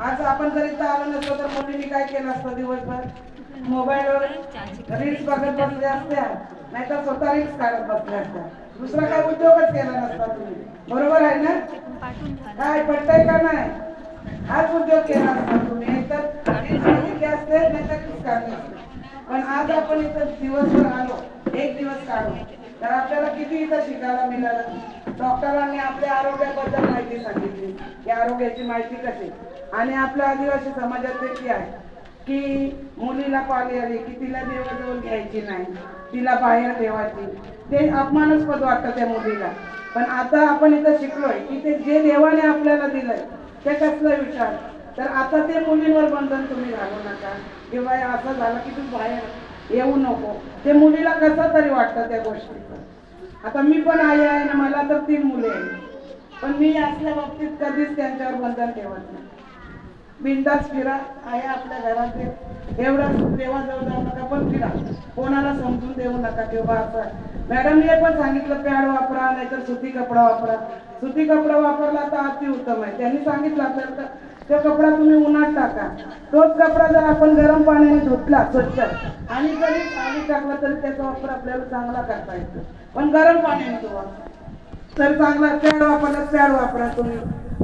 आज आपण जर इथं आलो नसतो तर मुलींनी काय केलं असतं दिवसभर? मोबाईलवर रील्स बघत बसले असत्या नाहीतर स्वतः रील्स काढत बसले असत्या. दुसरा काय उद्योगच केला नसता तुम्ही. बरोबर आहे ना? काय पटतंय का नाही? हाच उद्योग केला असता तुम्ही. एकतर रील्स बघितले असते नाहीतर रील्स काढले असते. पण आज आपण इथं दिवसभर आलो एक दिवस काढू तर आपल्याला किती इथं शिकायला मिळालं? डॉक्टरांनी आपल्या आरोग्याबद्दल माहिती सांगितली. की आरोग्याची माहिती कशी? आणि आपल्या आदिवासी समाजात देखील आहे की मुलीला पाली आली की तिला देवाजवळ घ्यायची नाही तिला बाहेर ठेवायची. ते अपमानास्पद वाटतं त्या मुलीला. पण आता आपण इथं शिकलोय की ते जे देवाने आपल्याला दिलंय ते कसलं विचार? तर आता ते मुलींवर बंधन तुम्ही घालू नका. किंवा असं झालं की तू बाहेर येऊ नको. ते मुलीला कसं तरी वाटतं त्या गोष्टीचं? आता मी पण आई आहे ना मला तर तीन मुले आहेत. पण मी असल्या बाबतीत कधीच त्यांच्यावर बंधन ठेवत नाही. बिंदास फिरा. आहे आपल्या घरात एवढा देवाजवळ जाऊ नका पण फिरा. कोणाला समजून देऊ नका किंवा असं. मॅडमने पण सांगितलं पॅड वापरा नाहीतर सुती कपडा वापरा. सुती कपडा वापरला तर अति उत्तम आहे. त्यांनी सांगितलं आपल्याला तर तो कपडा तुम्ही उन्हात टाका. तोच कपडा जर आपण गरम पाण्याने धुतला स्वच्छ आणि जरी पाणी टाकला तरी त्याचा वापर आपल्याला चांगला करता येतो. पण गरम पाण्याने धुवा. तर चांगला पॅड वापरला पॅड वापरा तुम्ही.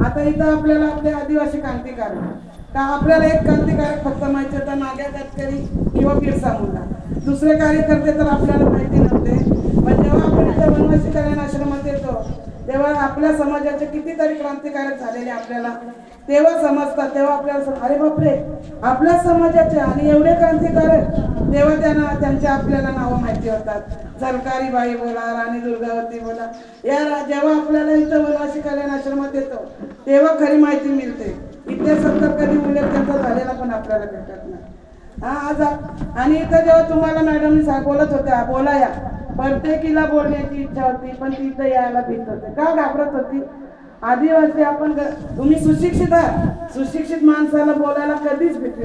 आता इथं आपल्याला आपले आदिवासी क्रांतिकारक का आपल्याला एक क्रांतिकारक फक्त माहिती होता नाग्या तटकरी किंवा बिरसा मुंडा. दुसरे कार्यकर्ते तर आपल्याला माहिती नव्हते. पण जेव्हा आपण इथं वनवासी कल्याण आश्रमात येतो तेव्हा आपल्या समाजाचे कितीतरी क्रांतिकारक झालेले आपल्याला तेव्हा समजतात तेव्हा आपल्याला अरे बापरे आपल्या समाजाचे आणि एवढे क्रांतिकारक तेव्हा त्यांना त्यांच्या आपल्याला नावं माहिती होतात. सरकारी बाई बोला राणी दुर्गावती बोला. या जेव्हा आपल्याला इथं वनवासी कल्याण आश्रमात येतो तेव्हा खरी माहिती मिळते. इथे सत्तर कधी उल्लेख त्यांचा झालेला पण आपल्याला भेटत नाही. हा आज आणि इथं जेव्हा तुम्हाला मॅडमनी बोलत होत्या बोला या प्रत्येकीला बोलण्याची इच्छा होती पण ती इथं यायला भीत होते. का घाबरत होती? आदिवासी आपण तुम्ही सुशिक्षित आहात. सुशिक्षित माणसाला बोलायला कधीच भीती